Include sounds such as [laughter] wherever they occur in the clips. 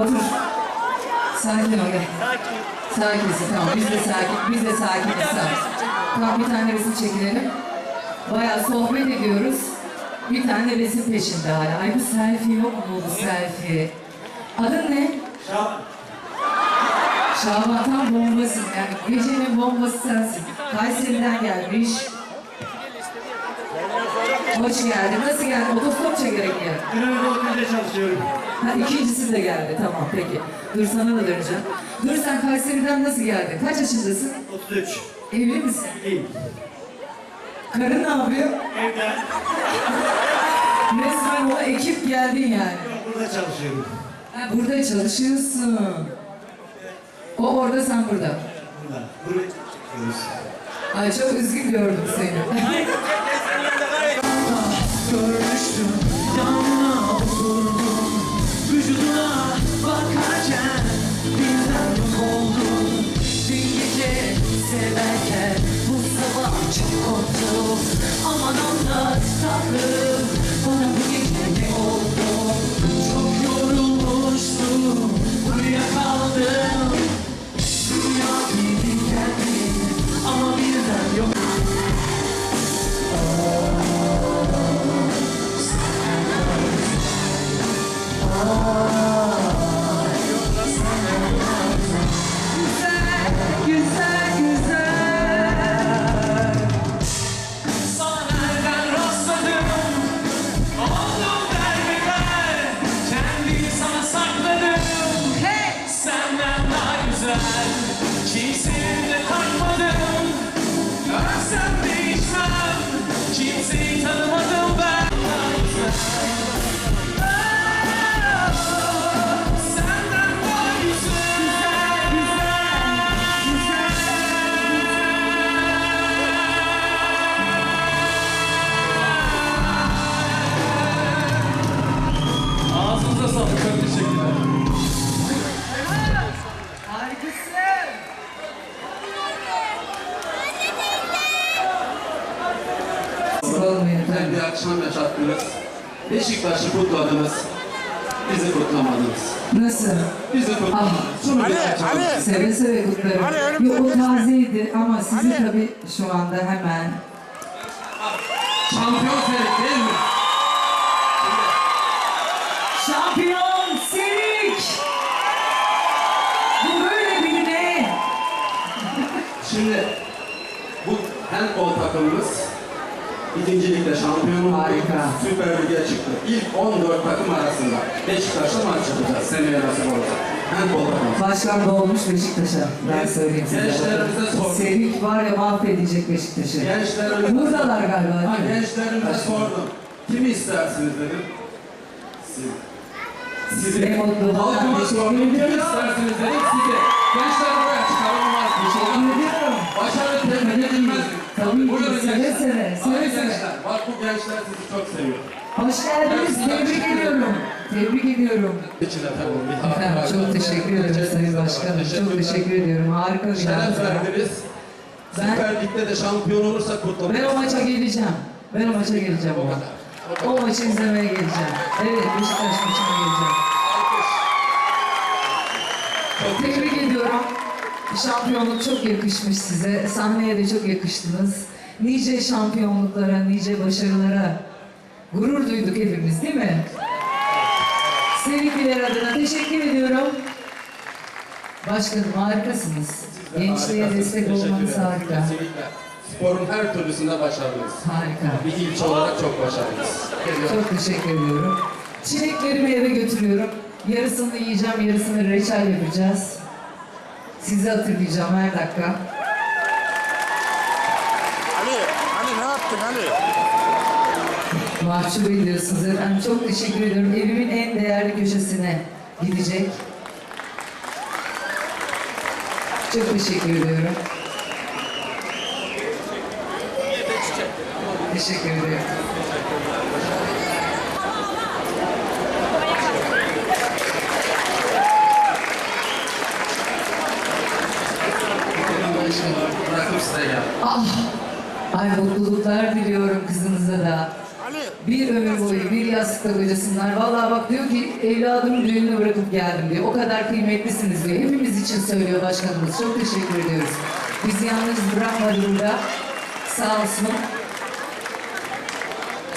Otur. Sakin ol gel. Sakinsin tamam. Biz de sakin. Biz de sakiniz. Tamam. Tamam bir tane resim çekilelim. Bayağı sohbet ediyoruz. Bir tane resim peşinde hala. Ay bu selfie yok mu bu selfie? Adın ne? Şaban. Şaban tam bombasın yani. Gecenin bombası sensin. Kayseri'den gelmiş. Hoş geldin. Nasıl geldin? Otostop çekerek geldin. Ünlü okulda çalışıyorum. Ha, ikincisi de geldi. Tamam peki. Dur sana da döneceğim. Dur sen Kayseri'den nasıl geldin? Kaç yaşındasın? 33. Evli misin? İyi. Karın ne yapıyor? Evde. Resmen o ekip geldin yani. Burada çalışıyorum. Ha, burada çalışıyorsun. O orada sen burada. Burada. Burada çalışıyoruz. Ay çok üzgün gördüm seni. [laughs] Yanına oturdum. Vücuduna bakarken birden yok oldum gece severken bu sabah çok korktum. Aman anlat tatlım bana bu gece ne oldu Ağzınıza sağlık. Çok teşekkürler. Harikasın. Bir akşam yaşattınız. Beşiktaş'ı kutladınız. Bizi kutlamadınız. Nasıl? Bizi kutlamadınız. Şunu bir açalım. Seve seve kutlarım. Yok o tazeydi ama sizi tabii şu anda hemen Şampiyon Ferik değil mi? Şampiyon Serik! Bu böyle bir ne? Şimdi bu handball takımımız ikinci ligde şampiyon oldu. Harika. Süper Lig'e çıktı. İlk 14 takım arasında Beşiktaş'la maç yapacağız. Seneye nasip olacak. Handball takımı. Başkan doğmuş Beşiktaş'a. Ben söyleyeyim size. Gençlerimize sor. Serik var ya mahvedecek Beşiktaş'ı. Gençlerimize Buradalar galiba. Ha, gençlerimize sordum. Kimi istersiniz dedim. Siz. Sizi. Ne. Kimi ediyorum. istersiniz dedim. Sizi. Gençler buraya çıkarılmaz. Teşekkür ediyorum. Başarı temin edilmez. Tabii Buyurun seve gençler. seve, seve Hadi seve. gençler. Bak bu gençler sizi çok seviyor. Hoş geldiniz. Tebrik ediyorum. Tebrik ediyorum. Bir harika Efendim var. çok teşekkür ederim Sayın Başkanım. Çok teşekkür ediyorum. Harika bir Şeref verdiniz. Ben- Süper Lig'de de şampiyon olursak. Ben o maça geleceğim. Ben o maça geleceğim ama. O maçı izlemeye geleceğim. Evet Beşiktaş Şampiyonluk çok yakışmış size. Sahneye de çok yakıştınız. Nice şampiyonluklara, nice başarılara gurur duyduk hepimiz değil mi? Sevgililer adına teşekkür ediyorum. Başkanım harikasınız. Gençliğe Harikasınız. destek olmanız harika. Kesinlikle. Sporun her türlüsünde başarılıyız. Harika. Bir ilçe olarak çok başarılıyız. Çok teşekkür ediyorum. Çileklerimi eve götürüyorum. Yarısını yiyeceğim, yarısını reçel yapacağız. Sizi hatırlayacağım her dakika. Ali, Ali ne yaptın Ali? Mahcup ediyorsunuz efendim. Çok teşekkür ediyorum. Evimin en değerli köşesine gidecek. Çok teşekkür ediyorum. Teşekkür ederim. Benim işim bırakıp size geldim. Ah! Ay mutluluklar diliyorum kızınıza da. Bir ömür boyu bir yastıkta kocasınlar. Vallahi bak diyor ki evladımın düğününü bırakıp geldim diyor. O kadar kıymetlisiniz diyor. Hepimiz için söylüyor başkanımız. Çok teşekkür ediyoruz. Bizi yalnız bırakmadı burada. Sağ olsun.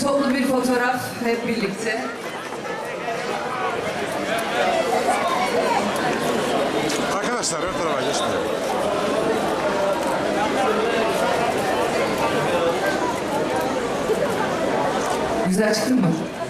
Toplu bir fotoğraf hep birlikte. Arkadaşlar ön tarafa geçmeyin. José de